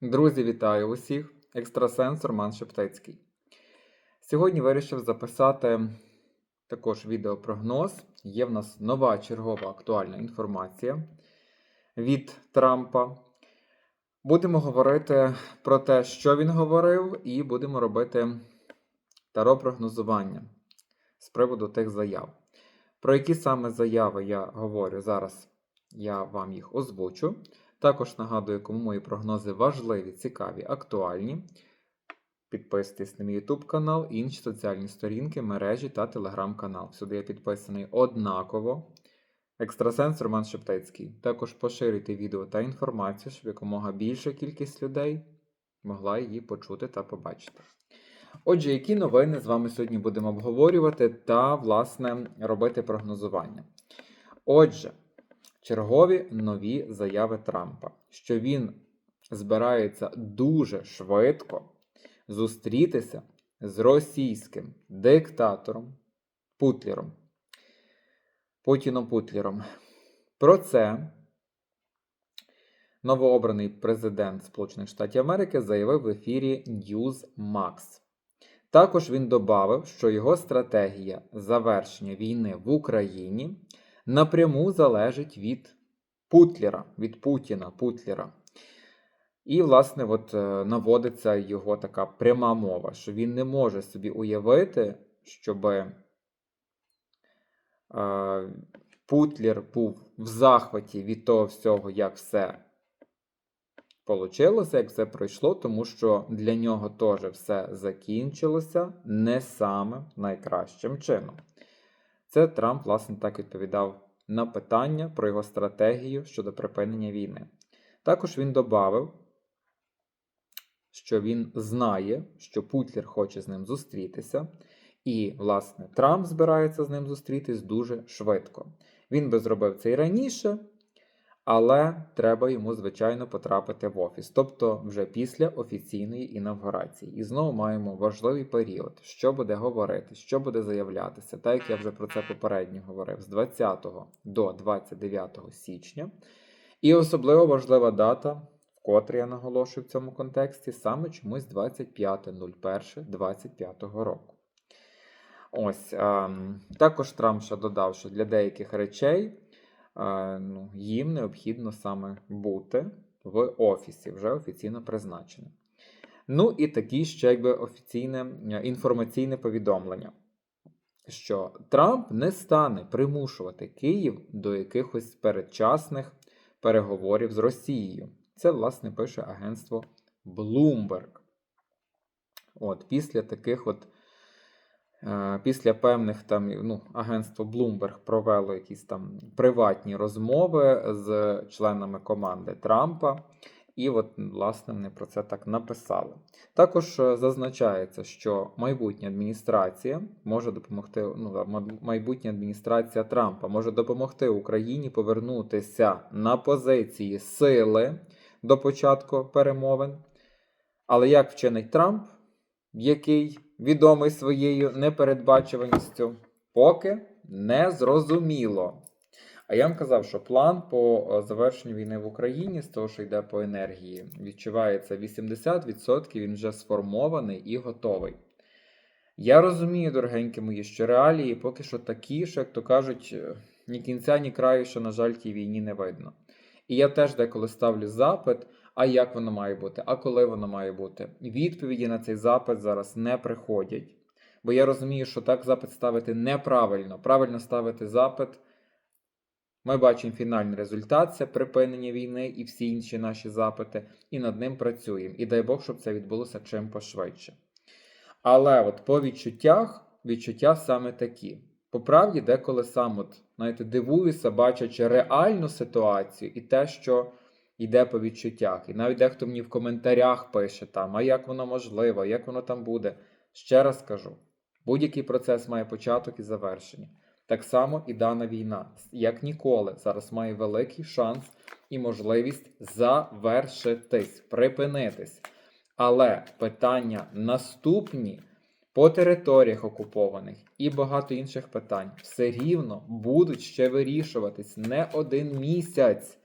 Друзі, вітаю усіх! Екстрасенс Роман Шептицький. Сьогодні вирішив записати також відеопрогноз. Є в нас нова чергова актуальна інформація від Трампа. Будемо говорити про те, що він говорив, і будемо робити таро прогнозування з приводу тих заяв. Про які саме заяви я говорю зараз, я вам їх озвучу. Також нагадую, кому мої прогнози важливі, цікаві, актуальні. Підписуйтесь на мій YouTube канал, інші соціальні сторінки, мережі та телеграм-канал. Сюди я підписаний однаково. Екстрасенс Роман Шептицький. Також поширюйте відео та інформацію, щоб якомога більша кількість людей могла її почути та побачити. Отже, які новини з вами сьогодні будемо обговорювати та, власне, робити прогнозування. Отже, чергові нові заяви Трампа, що він збирається дуже швидко зустрітися з російським диктатором Путлером. Путіном Путлером. Про це новообраний президент Сполучених Штатів Америки заявив в ефірі Newsmax. Також він додав, що його стратегія завершення війни в Україні напряму залежить від Путлера, від Путіна Путлера. І, власне, от е, наводиться його така пряма мова, що він не може собі уявити, щоб е, Путлер був в захваті від того всього, як все получилося, як все пройшло, тому що для нього теж все закінчилося не саме найкращим чином. Це Трамп, власне, так відповідав на питання про його стратегію щодо припинення війни. Також він додав, що він знає, що Путлер хоче з ним зустрітися, і, власне, Трамп збирається з ним зустрітись дуже швидко. Він би зробив це і раніше, але треба йому, звичайно, потрапити в офіс, тобто вже після офіційної інавгурації. І знову маємо важливий період, що буде говорити, що буде заявлятися, так як я вже про це попередньо говорив, з 20 до 29 січня. І особливо важлива дата, вкотре я наголошую в цьому контексті, саме чомусь 25.01.25 року. Ось а, також Трамп ще додав, що для деяких речей ну, їм необхідно саме бути в офісі, вже офіційно призначене. Ну і такі ще якби офіційне інформаційне повідомлення, що Трамп не стане примушувати Київ до якихось передчасних переговорів з Росією. Це, власне, пише агентство Bloomberg. От, Після таких от Е, після певних там ну, агентство Bloomberg провело якісь там приватні розмови з членами команди Трампа, і от, власне, вони про це так написали. Також е, зазначається, що майбутня адміністрація може допомогти, ну, майбутня адміністрація Трампа може допомогти Україні повернутися на позиції сили до початку перемовин. Але як вчинить Трамп, який відомий своєю непередбачуваністю, поки не зрозуміло. А я вам казав, що план по е, завершенню війни в Україні, з того, що йде по енергії, відчувається 80%, він вже сформований і готовий. Я розумію, дорогенькі мої, що реалії поки що такі, що, як то кажуть, е, ні кінця, ні краю, що, на жаль, тій війні не видно. І я теж деколи ставлю запит, а як воно має бути, а коли воно має бути. Відповіді на цей запит зараз не приходять. Бо я розумію, що так запит ставити неправильно. Правильно ставити запит. Ми бачимо фінальний результат це припинення війни і всі інші наші запити, і над ним працюємо. І дай Бог, щоб це відбулося чим пошвидше. Але от по відчуттях, відчуття саме такі. По правді, деколи сам от, знаєте, дивуюся, бачачи реальну ситуацію і те, що йде по відчуттях. І навіть дехто мені в коментарях пише там, а як воно можливо, як воно там буде. Ще раз кажу: будь-який процес має початок і завершення. Так само і дана війна, як ніколи, зараз має великий шанс і можливість завершитись, припинитись. Але питання наступні по територіях окупованих і багато інших питань все рівно будуть ще вирішуватись не один місяць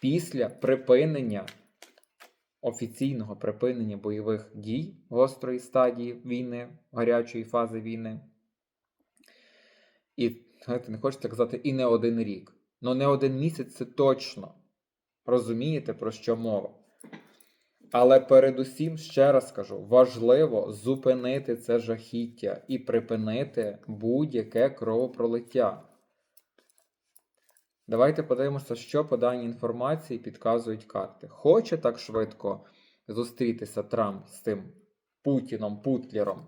після припинення офіційного припинення бойових дій гострої стадії війни, гарячої фази війни. І знаєте, не хочеться казати і не один рік. Ну не один місяць це точно. Розумієте, про що мова? Але передусім, ще раз кажу, важливо зупинити це жахіття і припинити будь-яке кровопролиття. Давайте подивимося, що по даній інформації підказують карти. Хоче так швидко зустрітися Трамп з цим Путіном, Путлером.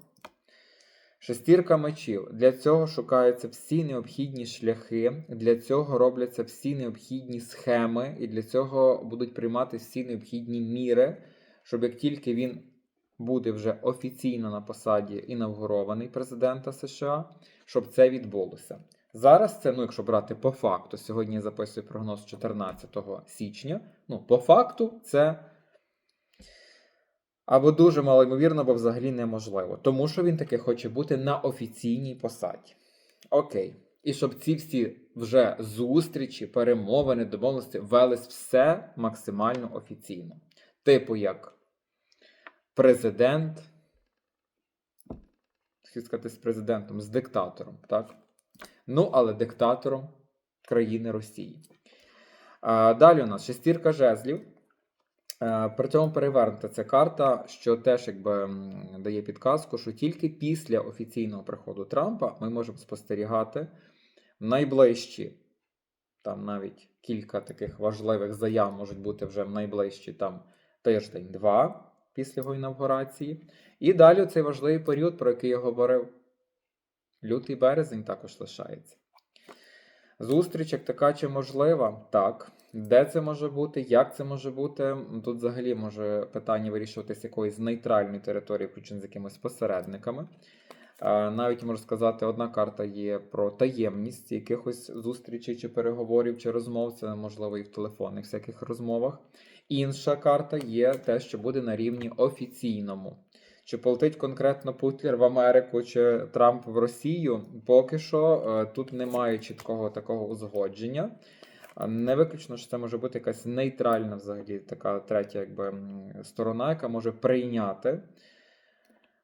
Шестірка мечів. Для цього шукаються всі необхідні шляхи, для цього робляться всі необхідні схеми, і для цього будуть приймати всі необхідні міри, щоб як тільки він буде вже офіційно на посаді інавгурований президента США, щоб це відбулося. Зараз це, ну, якщо брати по факту, сьогодні я записую прогноз 14 січня. Ну, по факту, це або дуже малоймовірно, або взагалі неможливо. Тому що він таки хоче бути на офіційній посаді. Окей. І щоб ці всі вже зустрічі, перемовини, домовленості велись все максимально офіційно. Типу, як президент, сказати з президентом, з диктатором, так? Ну, але диктатором країни Росії. Далі у нас шестірка жезлів. При цьому перевернута ця карта, що теж якби дає підказку, що тільки після офіційного приходу Трампа ми можемо спостерігати найближчі, там навіть кілька таких важливих заяв можуть бути вже в найближчі там тиждень-два після його інавгурації. І далі цей важливий період, про який я говорив, лютий березень також лишається. Зустріч як така чи можлива? Так. Де це може бути? Як це може бути? Тут взагалі може питання вирішуватися з якоїсь нейтральної території, включно з якимись посередниками. Навіть можу сказати, одна карта є про таємність якихось зустрічей чи переговорів чи розмов. Це можливо і в телефонних всяких розмовах. Інша карта є те, що буде на рівні офіційному. Чи полетить конкретно Путлер в Америку чи Трамп в Росію? Поки що е, тут немає чіткого такого узгодження. Не виключно, що це може бути якась нейтральна, взагалі, така третя якби, сторона, яка може прийняти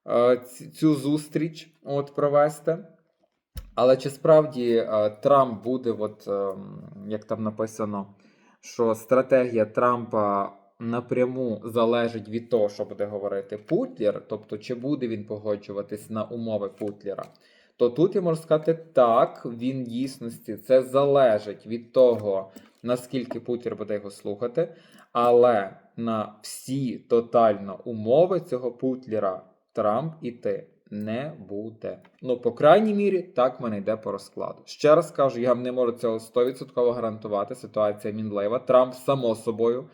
е, цю зустріч от, провести. Але чи справді е, Трамп буде, от, ем, як там написано, що стратегія Трампа напряму залежить від того, що буде говорити Путлер, тобто чи буде він погоджуватись на умови Путлера, то тут я можу сказати так, він дійсності це залежить від того, наскільки Путлер буде його слухати, але на всі тотально умови цього Путлера Трамп іти не буде. Ну, по крайній мірі, так мене йде по розкладу. Ще раз кажу, я вам не можу цього 100% гарантувати. Ситуація мінлива. Трамп, само собою,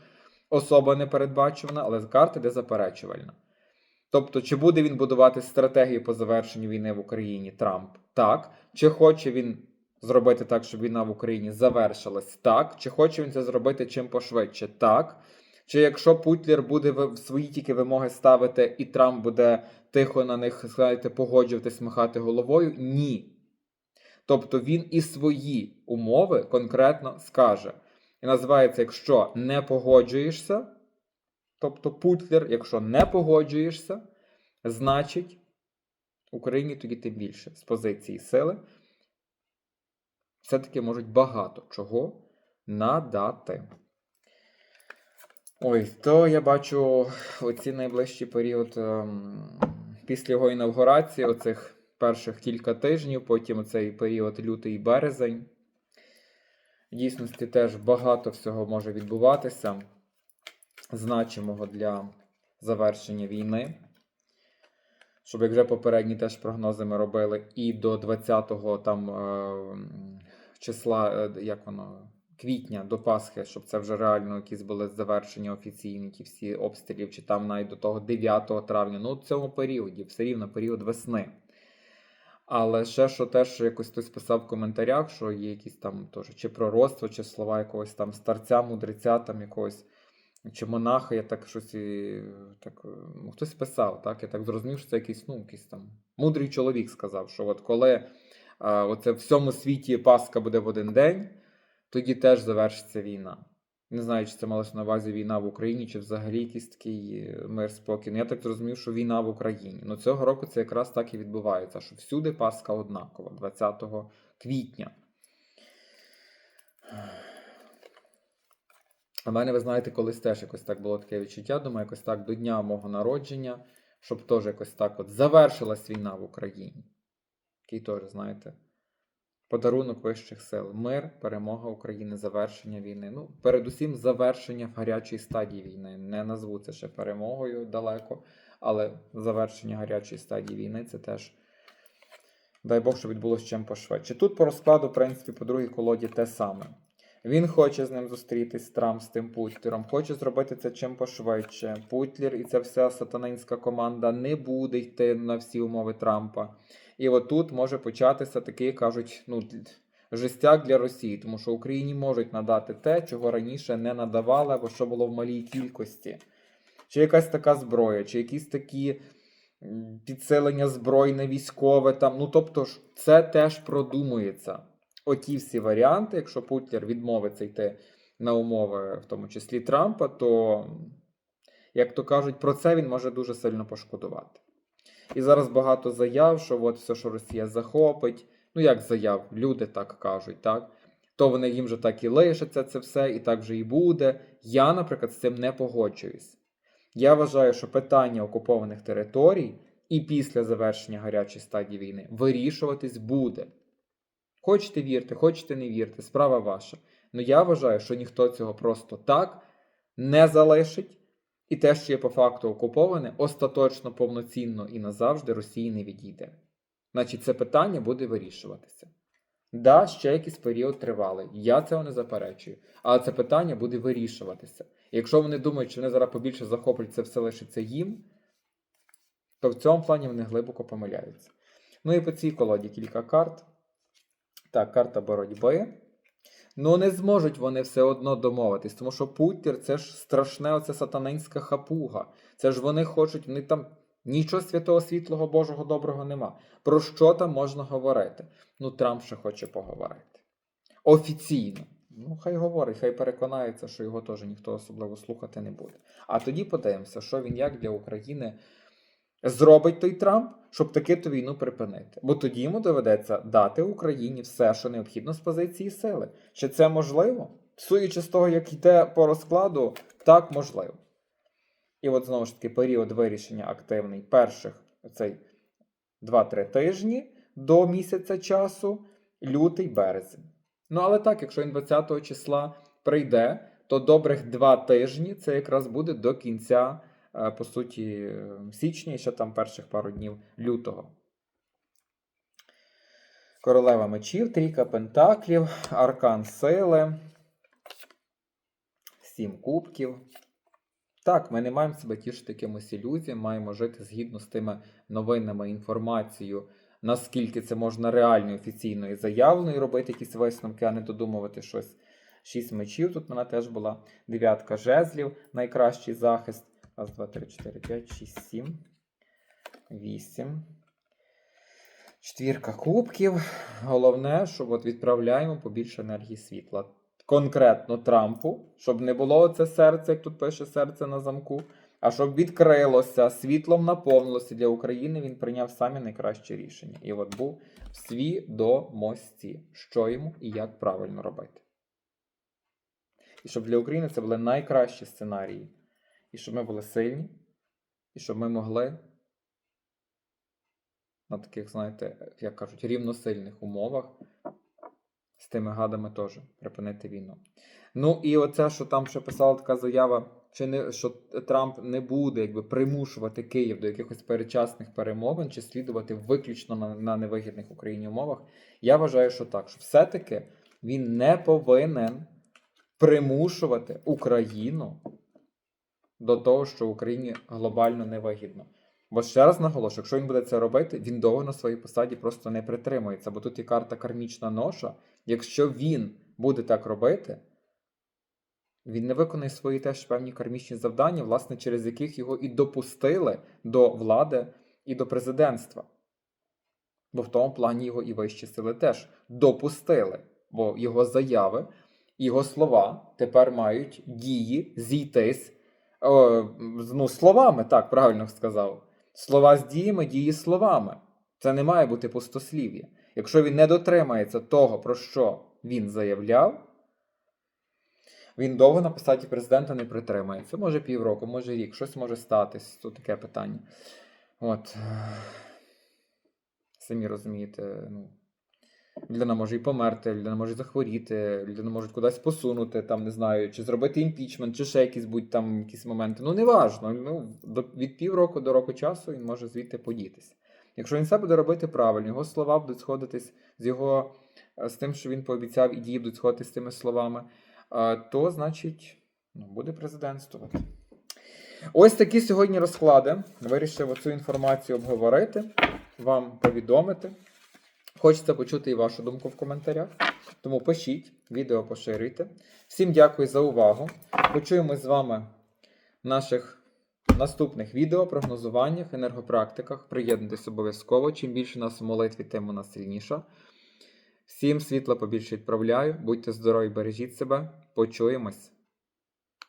особа непередбачувана, але карта йде заперечувальна. Тобто, чи буде він будувати стратегію по завершенню війни в Україні Трамп? Так. Чи хоче він зробити так, щоб війна в Україні завершилась? Так. Чи хоче він це зробити чим пошвидше? Так. Чи якщо Путлер буде ви- свої тільки вимоги ставити, і Трамп буде тихо на них, знаєте, погоджуватись, махати головою? Ні. Тобто він і свої умови конкретно скаже. І називається, якщо не погоджуєшся, тобто Путлер, якщо не погоджуєшся, значить Україні тоді тим більше з позиції сили все-таки можуть багато чого надати. Ой, то я бачу оці найближчий період ем, після його інавгурації, оцих перших кілька тижнів, потім цей період лютий і березень. В дійсності теж багато всього може відбуватися, значимого для завершення війни. Щоб як вже попередні теж прогнози ми робили, і до 20-го там е, числа, е, як воно, квітня до Пасхи, щоб це вже реально якісь були завершення офіційні, ті всі обстрілів, чи там навіть до того 9 травня. Ну, в цьому періоді, все рівно період весни. Але ще що теж якось хтось писав в коментарях, що є якісь там теж чи пророцтво, чи слова якогось там старця, мудреця, там якогось, чи монаха, я так щось і так, ну, хтось писав, так? Я так зрозумів, що це якийсь, ну, якийсь там мудрий чоловік сказав, що от коли а, оце в всьому світі Пасха буде в один день, тоді теж завершиться війна. Не знаю, чи це малося на увазі війна в Україні, чи взагалі якийсь такий е, мир спокій. Ну, я так зрозумів, що війна в Україні. Ну цього року це якраз так і відбувається, що всюди Пасха однакова, 20 квітня. А мене, ви знаєте, колись теж якось так було таке відчуття. Думаю, якось так до дня мого народження, щоб теж якось так от завершилась війна в Україні. Який теж, знаєте, подарунок вищих сил. Мир, перемога України, завершення війни. Ну, передусім, завершення в гарячій стадії війни. Не назву це ще перемогою далеко, але завершення гарячої стадії війни це теж. Дай Бог, щоб відбулося чим пошвидше. Тут по розкладу, в принципі, по другій колоді те саме. Він хоче з ним зустрітись Трамп з тим Путлером, хоче зробити це чим пошвидше. Путлер і ця вся сатанинська команда не буде йти на всі умови Трампа. І от тут може початися такий, кажуть, ну, жестяк для Росії, тому що Україні можуть надати те, чого раніше не надавали, або що було в малій кількості. Чи якась така зброя, чи якісь такі підсилення збройне, військове там. Ну тобто ж, це теж продумується. Оті всі варіанти, якщо Путлер відмовиться йти на умови, в тому числі Трампа, то, як то кажуть, про це він може дуже сильно пошкодувати. І зараз багато заяв, що от все, що Росія захопить, ну як заяв, люди так кажуть, так? То вони їм же так і лишаться це все, і так вже і буде. Я, наприклад, з цим не погоджуюсь. Я вважаю, що питання окупованих територій і після завершення гарячої стадії війни вирішуватись буде. Хочете вірте, хочете не вірте, справа ваша. Ну я вважаю, що ніхто цього просто так не залишить, і те, що є по факту окуповане, остаточно, повноцінно і назавжди Росії не відійде. Значить, це питання буде вирішуватися. Да, ще якийсь період тривалий. Я цього не заперечую. Але це питання буде вирішуватися. І якщо вони думають, що вони зараз побільше захоплять це все лишиться їм, то в цьому плані вони глибоко помиляються. Ну і по цій колоді кілька карт. Так, карта боротьби. Ну, не зможуть вони все одно домовитись, тому що Путтер це ж страшне, оце сатанинська хапуга. Це ж вони хочуть, вони там нічого святого, світлого, Божого, доброго нема. Про що там можна говорити? Ну, Трамп ще хоче поговорити. Офіційно. Ну, хай говорить, хай переконається, що його теж ніхто особливо слухати не буде. А тоді подивимося, що він як для України зробить той Трамп, щоб таки ту війну припинити. Бо тоді йому доведеться дати Україні все, що необхідно з позиції сили. Чи це можливо? Суючи з того, як йде по розкладу, так можливо. І от знову ж таки період вирішення активний перших цей 2-3 тижні до місяця часу, лютий березень. Ну, але так, якщо він 20 числа прийде, то добрих 2 тижні це якраз буде до кінця по суті, е, січня і ще там перших пару днів лютого. Королева мечів, трійка пентаклів, аркан сили, сім кубків. Так, ми не маємо себе тішити якимось ілюзіям, маємо жити згідно з тими новинами, інформацією, наскільки це можна реально, офіційно і заявлено, і робити якісь висновки, а не додумувати щось. Шість мечів тут в мене теж була. Дев'ятка жезлів, найкращий захист. Раз, два, три, чотири, п'ять, шість, сім, вісім. Четвірка кубків. Головне, що от відправляємо побільше енергії світла. Конкретно Трампу, щоб не було це серце, як тут пише серце на замку, а щоб відкрилося, світлом наповнилося для України, він прийняв самі найкращі рішення. І от був в свідомості, що йому і як правильно робити. І щоб для України це були найкращі сценарії. І щоб ми були сильні, і щоб ми могли на таких, знаєте, як кажуть, рівносильних умовах з тими гадами теж припинити війну. Ну і оце, що там ще писала така заява, чи не, що Трамп не буде якби примушувати Київ до якихось перечасних перемовин, чи слідувати виключно на, на невигідних Україні умовах. Я вважаю, що так, що все-таки він не повинен примушувати Україну до того, що Україні глобально невигідно. Бо ще раз наголошую, якщо він буде це робити, він довго на своїй посаді просто не притримується. Бо тут є карта кармічна ноша. Якщо він буде так робити, він не виконає свої теж певні кармічні завдання, власне, через яких його і допустили до влади і до президентства. Бо в тому плані його і вищі сили теж допустили, бо його заяви його слова тепер мають дії зійтись. Ну, словами, так, правильно сказав. Слова з діями, дії словами. Це не має бути пустослів'я. Якщо він не дотримається того, про що він заявляв, він довго на посаді президента не притримається. Може півроку, може рік, щось може статись. Тут таке питання. От. Самі розумієте, ну. Людина може і померти, людина може захворіти, людина може кудись посунути, там не знаю, чи зробити імпічмент, чи ще якісь будь там якісь моменти. Ну, неважно. Ну, до, від півроку до року часу він може звідти подітися. Якщо він все буде робити правильно, його слова будуть сходитись з його е, з тим, що він пообіцяв, і дії будуть сходитись з тими словами, е, то значить ну, буде президентствувати. Ось такі сьогодні розклади. Вирішив оцю інформацію обговорити, вам повідомити. Хочеться почути і вашу думку в коментарях. Тому пишіть, відео поширюйте. Всім дякую за увагу. Почуємось з вами в наших наступних відео, прогнозуваннях, енергопрактиках. Приєднуйтесь обов'язково. Чим більше нас у молитві, тим вона сильніша. Всім світла побільше відправляю. Будьте здорові, бережіть себе. Почуємось.